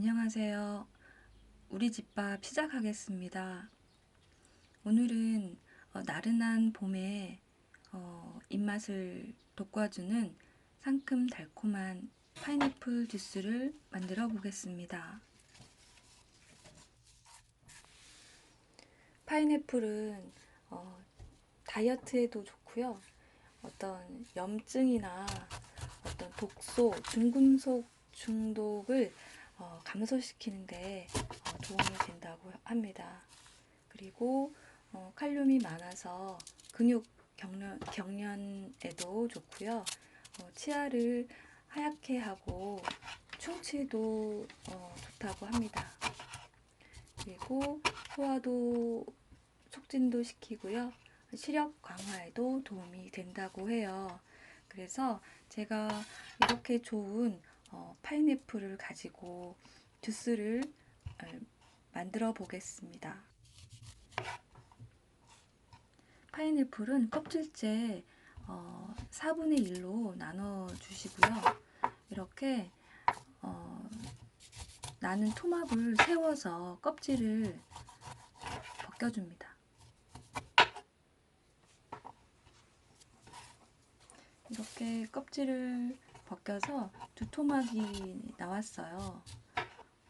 안녕하세요. 우리 집밥 시작하겠습니다. 오늘은 어, 나른한 봄에 어, 입맛을 돋궈주는 상큼 달콤한 파인애플 주스를 만들어 보겠습니다. 파인애플은 어, 다이어트에도 좋고요. 어떤 염증이나 어떤 독소, 중금속 중독을 어, 감소시키는데 어, 도움이 된다고 합니다. 그리고 어, 칼륨이 많아서 근육 경련, 경련에도 좋고요. 어, 치아를 하얗게 하고 충치도 어, 좋다고 합니다. 그리고 소화도 촉진도 시키고요. 시력 강화에도 도움이 된다고 해요. 그래서 제가 이렇게 좋은 어, 파인애플을 가지고 주스를 어, 만들어 보겠습니다. 파인애플은 껍질째 어, 4분의 1로 나눠 주시고요. 이렇게 어, 나는 토막을 세워서 껍질을 벗겨줍니다. 이렇게 껍질을 벗겨서 두 토막이 나왔어요.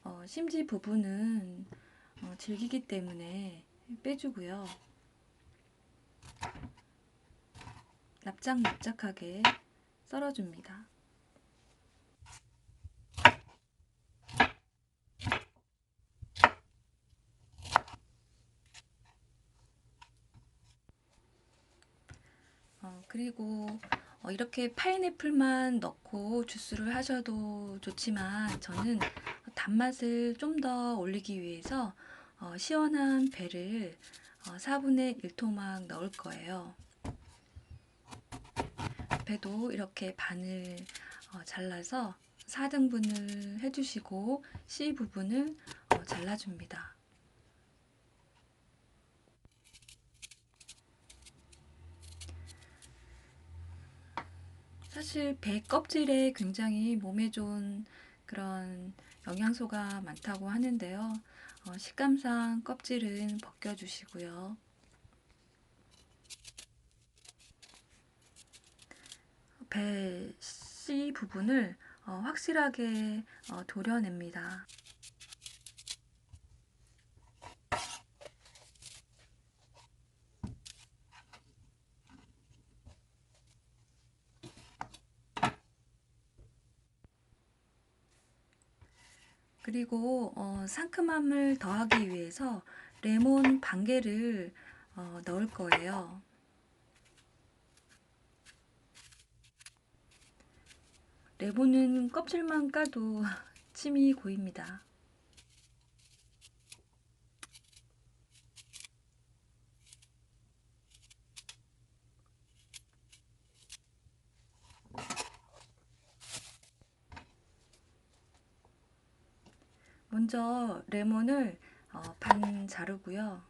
어, 심지 부분은 어, 질기기 때문에 빼주고요. 납작납작하게 썰어줍니다. 어, 그리고 어, 이렇게 파인애플만 넣고 주스를 하셔도 좋지만 저는 단맛을 좀 더 올리기 위해서 어, 시원한 배를 어, 4분의 1토막 넣을 거예요. 배도 이렇게 반을 어, 잘라서 4등분을 해주시고 C 부분을 어, 잘라줍니다. 사실 배 껍질에 굉장히 몸에 좋은 그런 영양소가 많다고 하는데요. 어, 식감상 껍질은 벗겨주시고요. 배 C 부분을 어, 확실하게 어, 도려냅니다. 그리고 어, 상큼함을 더하기 위해서 레몬 반 개를 어, 넣을 거예요. 레몬은 껍질만 까도 침이 고입니다. 먼저 레몬을 어, 반 자르고요.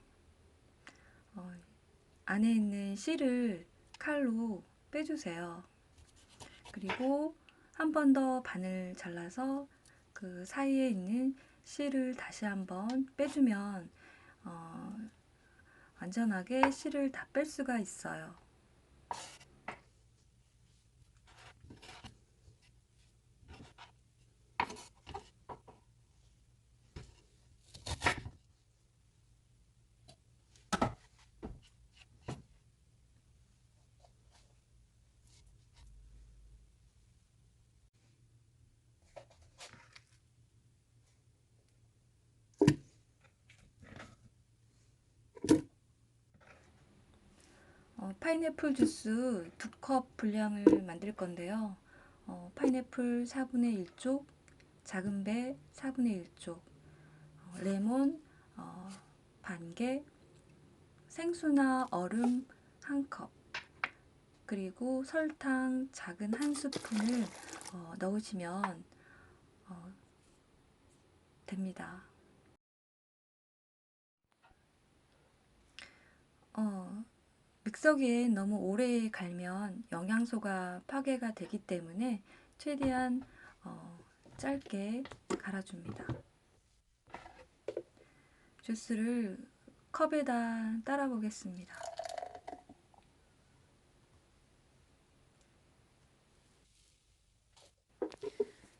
어, 안에 있는 씨를 칼로 빼주세요. 그리고 한 번 더 반을 잘라서 그 사이에 있는 씨를 다시 한번 빼주면 어, 완전하게 씨를 다 뺄 수가 있어요. 어, 파인애플 주스 두 컵 분량을 만들 건데요. 어, 파인애플 4분의 1쪽, 작은 배 4분의 1쪽, 어, 레몬 어, 반 개, 생수나 얼음 한 컵, 그리고 설탕 작은 한 스푼을 어, 넣으시면 어, 됩니다. 어, 믹서기에 너무 오래 갈면 영양소가 파괴가 되기 때문에 최대한 어, 짧게 갈아줍니다. 주스를 컵에다 따라 보겠습니다.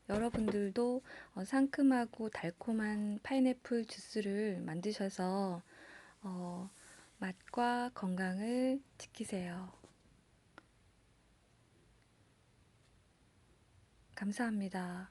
여러분들도 어, 상큼하고 달콤한 파인애플 주스를 만드셔서 어, 맛과 건강을 지키세요. 감사합니다.